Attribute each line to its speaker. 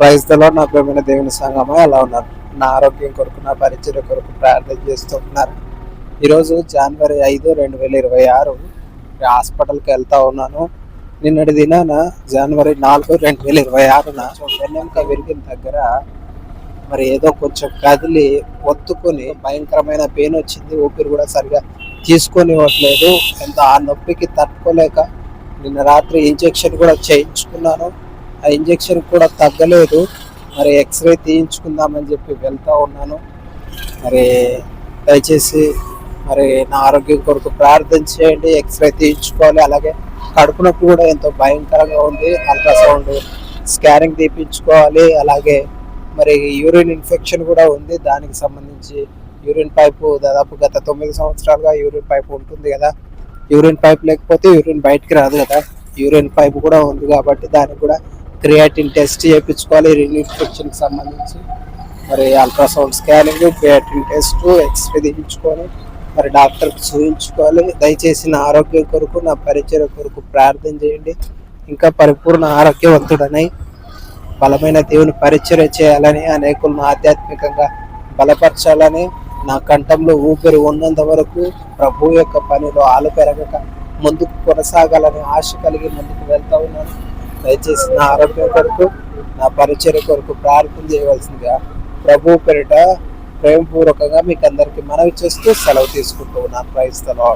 Speaker 1: క్రైస్తలో నా ప్రేమైన దేవుని సంఘమా ఎలా ఉన్నారు? నా ఆరోగ్యం కొరకు నా పరిచయ కొరకు ప్రార్థన చేస్తున్నారు ఈరోజు జనవరి ఐదు రెండు వేల ఇరవై ఆరు హాస్పిటల్కి వెళ్తా ఉన్నాను. నిన్నటి దినాన జనవరి నాలుగు రెండు వేల ఇరవై ఆరున వెన్నెంక విరిగిన దగ్గర మరి ఏదో కొంచెం కదిలి ఒత్తుకొని భయంకరమైన పెయిన్ వచ్చింది. ఊపిరి కూడా సరిగా తీసుకొని ఇవ్వట్లేదు. ఎంత ఆ నొప్పికి తట్టుకోలేక నిన్న రాత్రి ఇంజెక్షన్ కూడా చేయించుకున్నాను. ఆ ఇంజెక్షన్ కూడా తగ్గలేదు. మరి ఎక్స్రే తీయించుకుందామని చెప్పి వెళ్తూ ఉన్నాను. మరి దయచేసి మరి నా ఆరోగ్యం కొరకు ప్రార్థన చేయండి ఎక్స్రే తీయించుకోవాలి. అలాగే కడుపు నొప్పి కూడా ఎంతో భయంకరంగా ఉంది. అల్ట్రాసౌండ్ స్కానింగ్ తీపించుకోవాలి అలాగే మరి యూరిన్ ఇన్ఫెక్షన్ కూడా ఉంది. దానికి సంబంధించి యూరిన్ పైపు దాదాపు గత తొమ్మిది సంవత్సరాలుగా యూరిన్ పైపు ఉంటుంది కదా. యూరిన్ పైప్ లేకపోతే యూరిన్ బయటికి రాదు కదా. యూరిన్ పైపు కూడా ఉంది కాబట్టి దానికి కూడా క్రియాటిన్ టెస్ట్ చేయించుకోవాలి యూరిన్ సంబంధించి. మరి ultrasound scanning creatine test X-ray తీయించుకొని మరి డాక్టర్కి చూపించుకోవాలి దయచేసి నా ఆరోగ్యం కొరకు నా పరిచయ కొరకు ప్రార్థన చేయండి. ఇంకా పరిపూర్ణ ఆరోగ్యవంతుడనై బలమైన దేవుని పరిచయం చేయాలని అనేకులను ఆధ్యాత్మికంగా బలపరచాలని నా కంఠంలో ఊపిరి ఉన్నంత వరకు ప్రభు యొక్క పనిలో ఆలు పెరగక ముందుకు కొనసాగాలని ఆశ కలిగి ముందుకు వెళ్తా ఉన్నాను. దయచేసి నా ఆరోగ్యం కొరకు నా పరిచయ కొరకు ప్రార్థన చేయవలసిందిగా ప్రభు పెరట ప్రేమపూర్వకంగా మీకు అందరికి మనవి చేస్తూ సెలవు తీసుకుంటూ ఉన్నాను. క్రైస్తలో